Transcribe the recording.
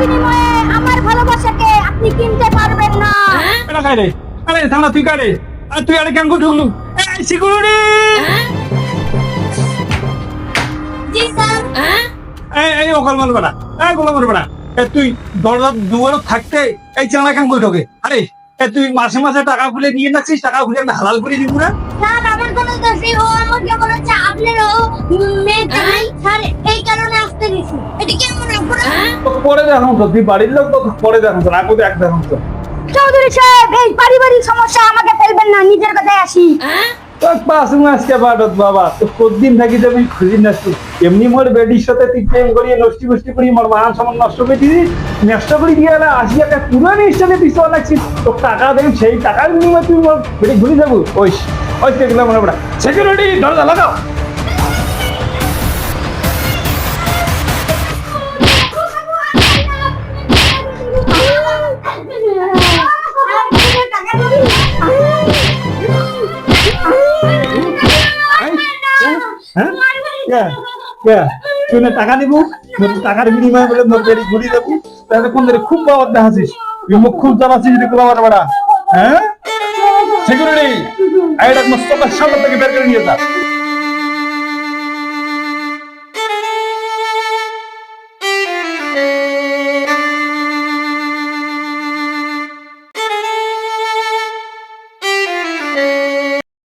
বিনিময়ে আমার ভালোবাসাকে আপনি কিনতে পারবেন না। হ্যাঁ? আরে থানা তুই কারে আর তুই আরে কেন ঢুকলু? সিকিউরিটি এই হ্যাঁ? হ্যাঁ? এই এ তুই দরজা দুয়ারও থাকতে এই চাঙা কেন ঢোকে। আরে এ তুই মাসে মাসে টাকা খুলে নিয়ে নাকছিস টাকা খুলে আমি হালাল করে দিব না? কারণে আসতে এটা কেমন পরে দেখাম তো বাড়ির লোক তোকে পরে দেখাম তো আগে দেখ দেখাম তো। চৌধুরী সাহেব এই পারিবারিক সমস্যা আমাকে ফেলবেন না নিজের কথায় আসি। তোর পাঁচ মাসকে বাবা তো কতদিন থাকি যাবি খুঁজি না এমনি মোর বেডির সাথে তুই প্রেম করিয়ে নষ্টি বষ্টি করি মোর মান সমান নষ্ট করে দিবি নষ্ট করে দিয়ে গেলে আসি একটা পুরানি পিছু লাগছিস তোর টাকা দেবি সেই টাকার বিনিময়ে তুই মোর ঘুরি যাব ওই ওই দেখলাম মনে পড়া। সিকিউরিটি দরজা লাগাও। কে? কে? তুই না টাকা নিব? টাকার বিনিময়ে বলে মোর বেডি ঘুরি যাব তাহলে কোন খুব বাবার দেখাছিস মুখ খুব জ্বালাচ্ছিস রে কোলা বড় হ্যাঁ সিকিউরিটি আইডা মস্ত সামনে থেকে বের করে নিয়ে যা।